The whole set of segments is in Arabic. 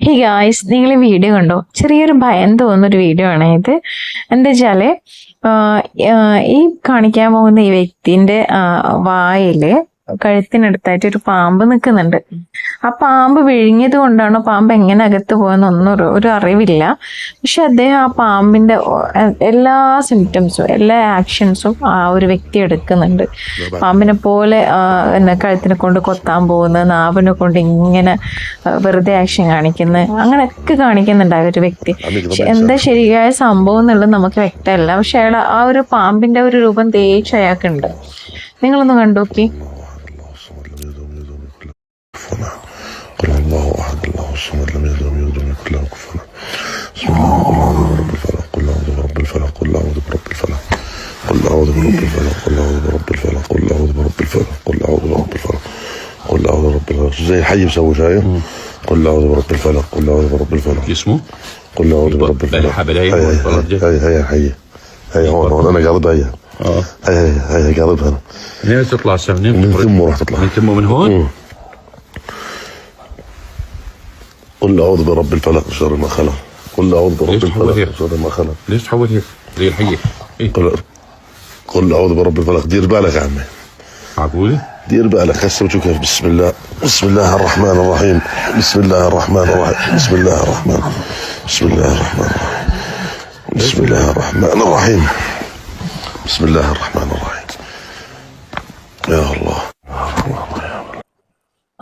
Hey guys നിങ്ങൾ ഈ വീഡിയോ കണ്ടോ? ചെറിയൊരു ഭയം തോന്നുന്നൊരു വീഡിയോ ആണ് ഇത്. എന്താ വെച്ചാൽ ഈ കാണിക്കാൻ പോകുന്ന ഈ വ്യക്തിന്റെ വായിൽ കഴുത്തിനടുത്തായിട്ട് ഒരു പാമ്പ് നിൽക്കുന്നുണ്ട്. ആ പാമ്പ് വിഴുങ്ങിയത് കൊണ്ടാണോ പാമ്പ് എങ്ങനെ അകത്ത് പോയെന്നൊന്നും ഒരു- ഒരു അറിവില്ല. പക്ഷെ അദ്ദേഹം ആ പാമ്പിന്റെ എല്ലാ സിംറ്റംസും എല്ലാ ആക്ഷൻസും ആ ഒരു വ്യക്തി എടുക്കുന്നുണ്ട്. പാമ്പിനെ പോലെ എന്നെ കഴുത്തിനെ കൊണ്ട് കൊത്താൻ പോകുന്നത് നാവിനെ കൊണ്ട് ഇങ്ങനെ വെറുതെ ആക്ഷൻ കാണിക്കുന്നത് അങ്ങനെയൊക്കെ കാണിക്കുന്നുണ്ട് ആ ഒരു വ്യക്തി. പക്ഷെ എന്താ ശരിയായ സംഭവം എന്നുള്ളത് നമുക്ക് വ്യക്തമല്ല. പക്ഷെ അയാൾ ആ ഒരു പാമ്പിന്റെ ഒരു രൂപം തേച്ച് അയാൾക്കുണ്ട്. നിങ്ങളൊന്ന് കണ്ടു كفنا قل هو الله احد الله الصمد لم يلد ولم يولد ولم يكن له كفوا بسم الله قل اعوذ برب الفلق قل اعوذ برب الفلق قل اعوذ برب الفلق قل اعوذ برب الفلق قل اعوذ برب الفلق قل اعوذ برب الفلق قل اعوذ برب الفلق قل اعوذ برب الفلق زي الحي مسوي شاي قل اعوذ برب الفلق قل اعوذ برب الفلق اسمه قل اعوذ برب الفلق هيا هيا هيا هيا هون هون أنا قاعد هيا آه هيا هيا قاعد هنا هنا تطلع السمنه من ثمه راح تطلع من ثمه من هون قل أعوذ برب الفلق من شر ما خلق. قل أعوذ برب الفلق؟ من شر ما خلق. ليش تحول هيك؟ زي الحية إيه. قل قل أعوذ برب الفلق. دير بالك يا عمي. معقولة؟ دير بالك. هسه بتشوف كيف. بسم الله. بسم الله الرحمن الرحيم. بسم الله الرحمن الرحيم. بسم الله الرحمن بسم الله الرحمن الرحيم. بسم الله الرحمن الرحيم. بسم الله الرحمن الرحيم. يا الله.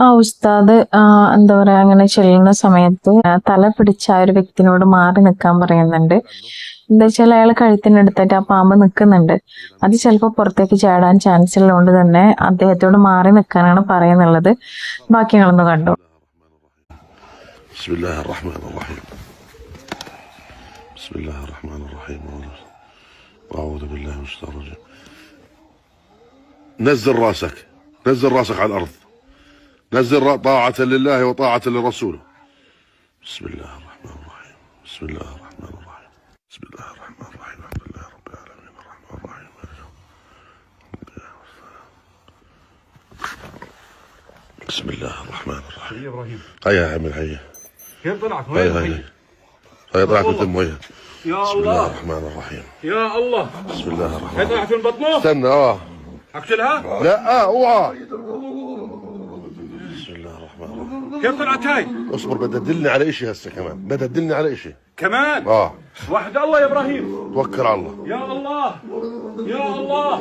ആ ഉസ്താദ് ആ, എന്താ പറയാ അങ്ങനെ ചെല്ലുന്ന സമയത്ത് ആ, തല പിടിച്ച ആ ഒരു വ്യക്തിനോട് മാറി നിൽക്കാൻ പറയുന്നുണ്ട് എന്താ വെച്ചാൽ അയാൾ കഴുത്തിനടുത്തായിട്ട് ആ പാമ്പ് നിൽക്കുന്നുണ്ട് അത് ചിലപ്പോൾ പുറത്തേക്ക് ചാടാൻ ചാൻസ് ഉള്ളതുകൊണ്ട് തന്നെ അദ്ദേഹത്തോട് മാറി നിൽക്കാനാണ് പറയുന്നുള്ളത് ബാക്കി ഞങ്ങളൊന്ന് കണ്ടു بسم الله الرحمن الرحيم بسم الله الرحمن الرحيم وأعوذ بالله من الشيطان الرجيم نزل راسك نزل راسك على الأرض نزل طاعة لله وطاعة لرسوله. بسم الله الرحمن الرحيم. بسم الله الرحمن الرحيم. بسم الله الرحمن الرحيم. الحمد لله رب العالمين. الرحمن الرحيم. بسم الله الرحمن الرحيم. يا إبراهيم. هيا يا عمي هيا كيف طلعت؟ هيا هيا هيا طلعت من هيا يا بسم الله. الله الرحمن الرحيم. يا الله. بسم الله الرحمن هي الرحيم. طلعت من بطنه؟ استنى آه. أقتلها؟ لا آه أوعى بسم الله الرحمن الرحيم كيف طلعت هاي اصبر بدها تدلني على شيء هسه كمان بدها تدلني على شيء كمان اه وحد الله يا ابراهيم توكل على الله يا الله يا الله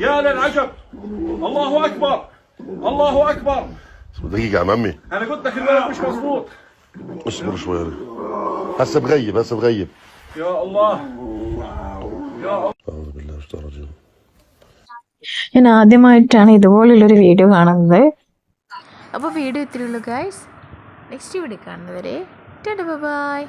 يا للعجب الله اكبر الله اكبر اصبر دقيقة يا عمي انا قلت لك الولد مش مظبوط اصبر شوي هسه بغيب هسه بغيب يا الله يا الله اعوذ بالله من الشيطان الرجيم ഞാൻ ആദ്യമായിട്ടാണ് ഇതുപോലുള്ളൊരു വീഡിയോ കാണുന്നത് അപ്പോൾ വീഡിയോ ഇത്രയുള്ളൂ ഗൈസ് നെക്സ്റ്റ് വീഡിയോ കാണുന്നവരെ ബൈ